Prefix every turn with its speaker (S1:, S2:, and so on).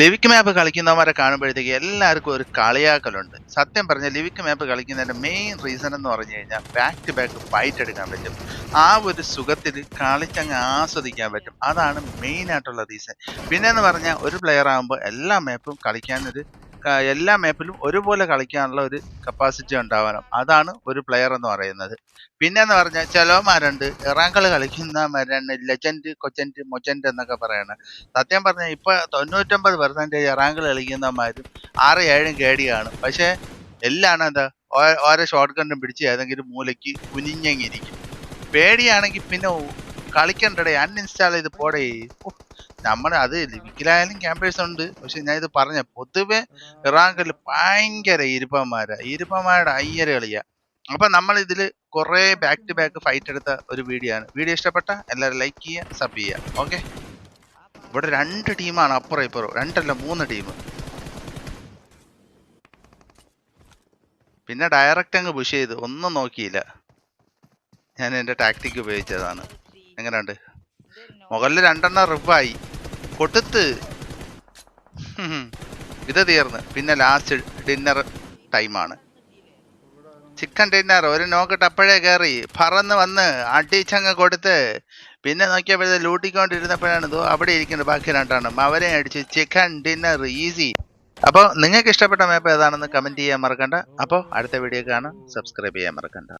S1: ലിവിക് മാപ്പ് കളിക്കുന്നവരെ കാണുമ്പോഴത്തേക്ക് എല്ലാവർക്കും ഒരു കളിയാക്കലുണ്ട്. സത്യം പറഞ്ഞ ലിവിക് മാപ്പ് കളിക്കുന്നതിന്റെ മെയിൻ റീസൺ എന്ന് പറഞ്ഞു കഴിഞ്ഞാൽ ബാക്ക് ടു ബാക്ക് ഫൈറ്റ് എടുക്കാൻ പറ്റും. ആ ഒരു സുഖത്തിൽ കളിച്ചങ്ങ് ആസ്വദിക്കാൻ പറ്റും. അതാണ് മെയിൻ ആയിട്ടുള്ള റീസൺ പിന്നെ എന്ന് പറഞ്ഞാൽ ഒരു പ്ലെയർ ആകുമ്പോൾ എല്ലാ മാപ്പും കളിക്കാനൊരു എല്ലാ മാപ്പിലും ഒരുപോലെ കളിക്കാനുള്ള ഒരു കപ്പാസിറ്റി ഉണ്ടാവണം. അതാണ് ഒരു പ്ലെയർ എന്ന് പറയുന്നത്. പിന്നെ എന്ന് പറഞ്ഞാൽ ചിലവന്മാരുണ്ട് കളിക്കുന്ന മരണ്ട് ലെജൻഡ് കൊച്ചൻഡ് മൊച്ചൻഡ് എന്നൊക്കെ പറയണത് സത്യം പറഞ്ഞാൽ ഇപ്പൊ തൊണ്ണൂറ്റൊമ്പത് പെർസെന്റേജ് ഇറാങ്കൾ കളിക്കുന്നവന്മാരും ആറ് ഏഴും കേടിയാണ് പക്ഷേ എല്ലാണ് എല്ലാം എന്താ ഓരോ ഷോർട്ട് കണ്ടും പിടിച്ച് ഏതെങ്കിലും മൂലയ്ക്ക് കുനിഞ്ഞങ്ങിരിക്കും. പേടിയാണെങ്കിൽ പിന്നെ കളിക്കണ്ടടേ അൺഇൻസ്റ്റാൾ ചെയ്ത് പോടേ. നമ്മുടെ അത് ലിവിക്കിലായാലും ക്യാമ്പേഴ്സ് ഉണ്ട്. പക്ഷെ ഞാൻ ഇത് പറഞ്ഞ പൊതുവെ ഇറാങ്കൽ ഭയങ്കര ഇരുപ്പന്മാരാ. ഇരുപ്പന്മാരുടെ അയ്യര കളിയാ. അപ്പൊ നമ്മൾ ഇതിൽ കുറെ ബാക്ക് ടു ബാക്ക് ഫൈറ്റ് എടുത്ത ഒരു വീഡിയോ ആണ്. വീഡിയോ ഇഷ്ടപ്പെട്ട എല്ലാവരും ലൈക്ക് ചെയ്യുക സബ് ചെയ്യുക. ഓക്കെ ഇവിടെ രണ്ട് ടീമാണ് അപ്പുറം ഇപ്പുറം. രണ്ടല്ല മൂന്ന് ടീം പിന്നെ ഡയറക്റ്റ് അങ്ങ് പുഷ് ചെയ്ത്. ഒന്നും നോക്കിയില്ല. ഞാൻ എന്റെ ടാക്ടിക് ഉപയോഗിച്ചതാണ്. എങ്ങനെയുണ്ട്? മുകളിൽ രണ്ടെണ്ണം റിവായി. കൊടുത്ത്. ഇത് തീർന്ന്. പിന്നെ ലാസ്റ്റ് ഡിന്നർ ടൈമാണ് ചിക്കൻ ഡിന്നർ ഒരു നോക്കിട്ട് അപ്പോഴേ കയറി പറന്ന് വന്ന് അടിച്ചങ്ങ് കൊടുത്ത്. പിന്നെ നോക്കിയപ്പോഴത്തെ ലൂട്ടിക്കൊണ്ടിരുന്നപ്പോഴാണ് ഇതോ അവിടെ ഇരിക്കുന്നത്. ബാക്കി രണ്ടെണ്ണം അവരെ അടിച്ച് ചിക്കൻ ഡിന്നർ ഈസി അപ്പോൾ നിങ്ങൾക്ക് ഇഷ്ടപ്പെട്ട മാപ്പ് ഏതാണെന്ന് കമന്റ് ചെയ്യാൻ മറക്കണ്ട. അപ്പോൾ അടുത്ത വീഡിയോ കാണാം. സബ്സ്ക്രൈബ് ചെയ്യാൻ മറക്കണ്ട.